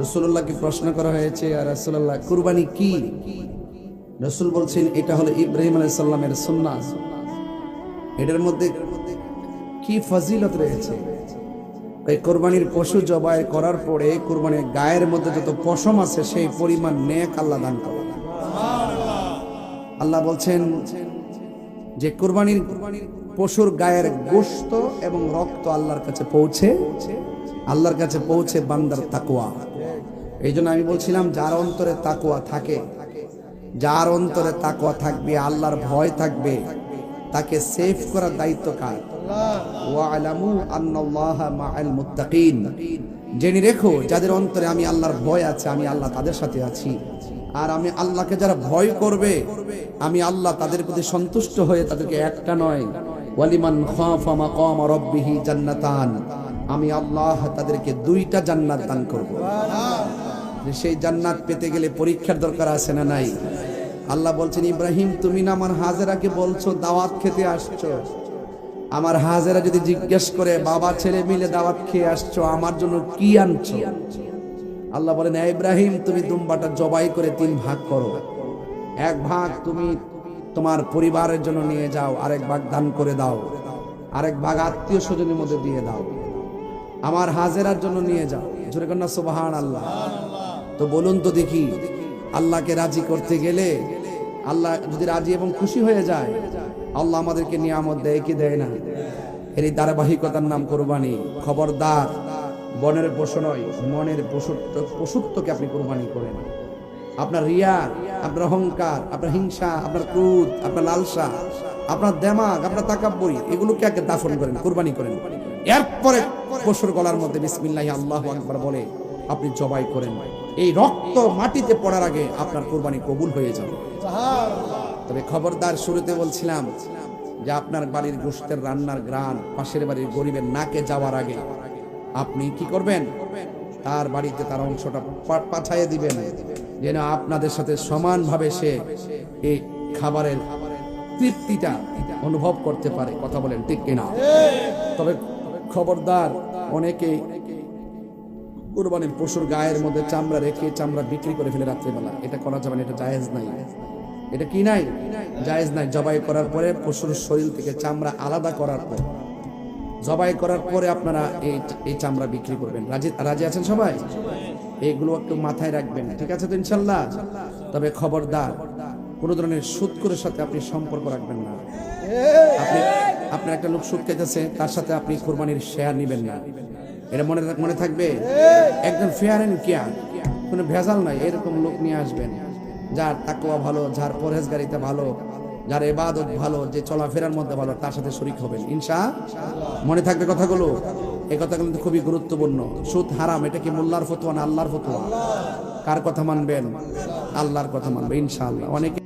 রসুল্লাহকে প্রশ্ন করা হয়েছে আর রসুল্লাহ কুরবানি কি? রসুল বলছেন, এটা হলো ইব্রাহিম আলাইসাল্লামের সুন্না এটার মধ্যে কি ফজিলত রয়েছে? এই কোরবানির পশু জবাই করার পরে কোরবানির গায়ের মধ্যে যত পশম আছে, সেই পরিমাণ নেক আল্লাহ দান করে আল্লাহ বলছেন যে কোরবানির পশুর গায়ের গোশত এবং রক্ত আল্লাহর কাছে পৌঁছে, আল্লাহর কাছে পৌঁছে বান্দার তাকুয়া এই জন্য আমি বলছিলাম, যার অন্তরে তাকুয়া থাকে, যার অন্তরে তাকুয়া থাকবে, আল্লাহর ভয় থাকবে, তাকে সেফ করার দায়িত্ব কার? জেনে রেখো, যাদের অন্তরে আমি আল্লাহর ভয় আছে, আমি আল্লাহ তাদের সাথে আছি। আর আমি আল্লাহকে যারা ভয় করবে, আমি আল্লাহ তাদের প্রতি সন্তুষ্ট হয়ে তাদেরকে একটা নয়, ওয়ালিমান খাফা মাকাম রাব্বিহি জান্নাতান। আমি আল্লাহ তাদেরকে দুইটা জান্নাত দান করব। সেই জান্নাত পেতে গেলে পরীক্ষার দরকার আছে না নাই? আল্লাহ বলছেন, ইব্রাহিম, তুমি না আমার হাজেরাকে বলছো, দাওয়াত খেতে আসছো? আমার হাজেরা যদি জিজ্ঞেস করে, বাবা, ছেলে মিলে দাওয়াত খেয়ে আসছো, আমার জন্য কি আনছো? আল্লাহ বলেন, "এ ইব্রাহিম, তুমি দুম্বাটা জবাই করে তিন ভাগ করো। এক ভাগ তুমি তোমার পরিবারের জন্য নিয়ে যাও, আরেক ভাগ দান করে দাও, আরেক ভাগ আত্মীয় স্বজনের মধ্যে দিয়ে দাও। আমার হাজেরার জন্য নিয়ে যাও। জোরে কন্যা সুবাহান আল্লাহ তো বলুন তো দেখি, আল্লাহকে রাজি করতে গেলে আল্লাহ যদি রাজি এবং খুশি হয়ে যায়, আল্লাহ আমাদেরকে নিয়ামত দেয়, কি দেয় না? এর এই ধারাবাহিকতার নাম কোরবানি। খবরদার, বনের পশু নয়, মনের পশুত্ব, পশুত্বকে আপনি কোরবানি করেন। আপনার রিয়া, আপনার অহংকার, আপনার হিংসা, আপনার ক্রুদ আপনার লালসা, আপনার দেমাগ, আপনার তাকাব্বরি, এগুলোকে আগে দাফন করেন, কোরবানি করেন। এরপরে পশুর গলার মধ্যে বিসমিল্লাহ আল্লাহ আকবার বলে আপনি জবাই করেন। এই রক্ত মাটিতে পড়ার আগে আপনার কোরবানি কবুল হয়ে যাবে। তবে খবরদার শুরুতে বলছিলাম যে আপনার বাড়ির গোষ্ঠের রান্নার গ্রান পাশের বাড়ির গরিবের নাকে যাওয়ার আগে আপনি কি করবেন? তার বাড়িতে তার অংশটা পাঠাইয়ে দিবেন, যেন আপনাদের সাথে সমানভাবে সে এই খাবারের তৃপ্তিটা অনুভব করতে পারে। কথা বলেন ঠিক কিনা? তবে খবরদার, অনেকেই কুরবানির পশুর গায়ের মধ্যে চামড়া রেখে চামড়া বিক্রি করে ফেলে রাত্রিবেলা। এটা করা যাবে না, এটা জায়েজ নাই। এটা কি নাই? জায়েজ নাই। জবাই করার পরে পশুর শরীর থেকে চামড়া আলাদা করার পর, জবাই করার পরে আপনারা এই এই চামড়া বিক্রি করবেন। রাজি রাজি আছেন সবাই? এইগুলো একটু মাথায় রাখবেন। ঠিক আছে তো ইনশাল্লাহ? তবে খবরদার, কোনো ধরনের সুৎকুরের সাথে আপনি সম্পর্ক রাখবেন না। আপনি আপনার একটা লোক সুদ খেতেছে তার সাথে আপনি কোরবানির শেয়ার নেবেন না। এটা মনে মনে থাকবে? একদম ফেয়ার এন্ড কেয়ার কোনো ভেজাল নাই, এরকম লোক নিয়ে আসবেন। যার তাকওয়া ভালো, যার পরহেজগারিতা ভালো, যার এবাদত ভালো, যে চলাফেরার মধ্যে ভালো, তার সাথে শরিক হবেন। ইনশা মনে থাকবে কথাগুলো? এই কথাগুলো কিন্তু খুবই গুরুত্বপূর্ণ। সুদ হারাম, এটা কি মোল্লার ফতোয়া না আল্লাহর ফতোয়া? কার কথা মানবেন? আল্লাহর কথা মানবে ইনশাআল্লাহ। অনেকে